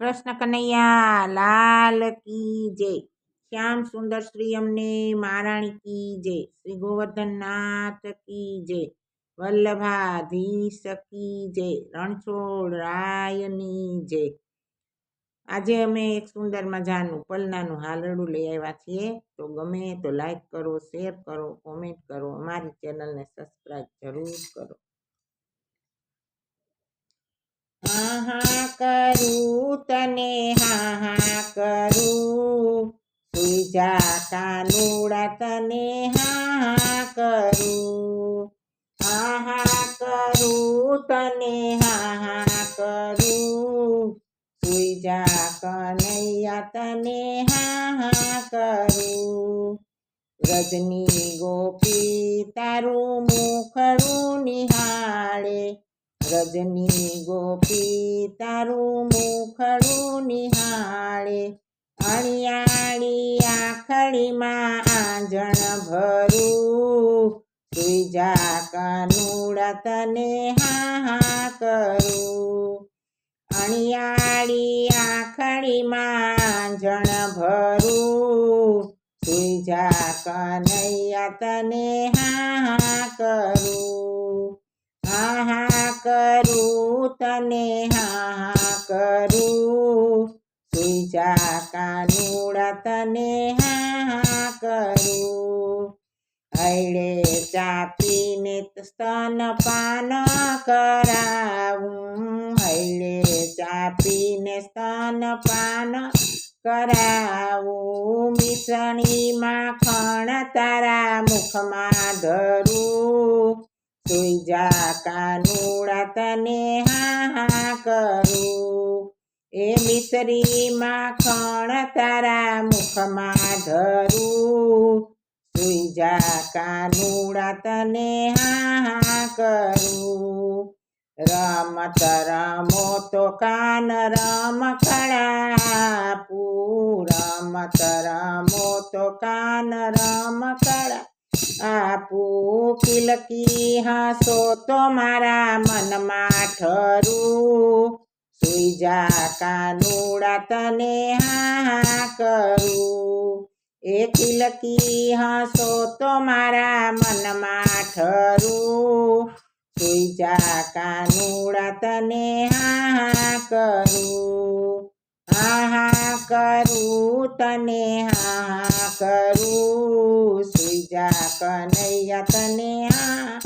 કૃષ્ણ કનૈયા, લાલ કી જય. શ્યામ સુંદર શ્રી અમને મહારાણી કી જય. શ્રી ગોવર્ધનનાથ કી જય. વલ્લભાધીશ કી જય. રણછોડ રાયની જય. આજે અમે એક સુંદર મજાનું પલનાનું હાલરડું લઈ આવ્યા છીએ. તો ગમે તો લાઈક કરો શેર કરો કોમેન્ટ કરો. અમારી ચેનલને સબસ્ક્રાઈબ જરૂર કરો. હા હા કરું તને હા હા કરું સુઈ જા કાનુડા તને હા હા કરું હા હા કરું તને હા હા કરું સુઈ જા કનૈયા તને હા હા કરું રજની ગોપી તારું મુખડું નિહાળે રજની ગોપી તારું મુખડું નિહાળે. અણિયાળી આખડીમાં આંજણ ભરું. સુઈ જા કાનુડા તને હા હા કરું. અણિયાળી આખડીમાં આંજણ ભરું. સુઈ જા કનૈયા તને હા હા કરું. કરું તને હા કરું. સુઈ જા કાનુડા તને હા કરું. હૈડે ચાપીને સ્તન પાન કરાવું. હૈડે ચાપીને સ્તન પાન કરાવું. મિશ્રણી માખણ તારા મુખમાં ધરું. સુઈ જા કાનુડા તને હા હા કરું. એ મિસરી માખણ તારા મુખમાં ધરું. સુઈ જા કાનુડા તને હા હા કરું. રમત રમો તો કાન રમ કળાપું રમત રમો તો કાન રમ કળા આપું કિલકી હાસો તો મારા મનમાં ઠરું. સુઈ જા કાનુડા તને હા કરું. એ કિલકી હાસો તો મારા મનમાં ઠરું. સુઈ જા કાનુડા તને હા કરું. હા કરું, તને હા કરું. જા કનૈયા તને આ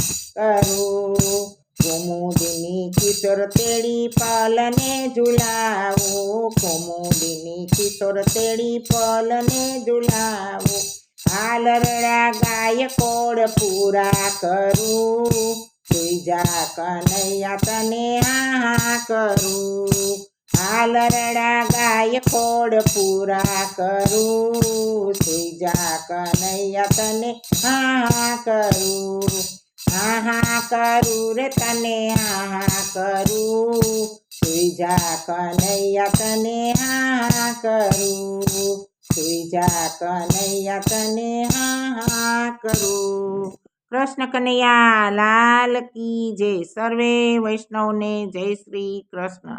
કરું કુમુદિની કિશોર તેડી પલને ઝુલાવો. કુમુદિની કિશોર તેડી પાલને હાલ રડા ગાય કોડ પૂરા કરું. જા કનૈયા તને હા કરું. હાલરડા ગાય ખોડ પૂરા કરું સીજા કનૈયા તને હા હા કરું હા હા કરું રે તને હા હા કરું સીજા કનૈયા તને હા હા કરું સીજા કનૈયા તને હા હા કરું. કૃષ્ણ કનૈયા, લાલ કી જય, સર્વે વૈષ્ણવને જય શ્રી કૃષ્ણ.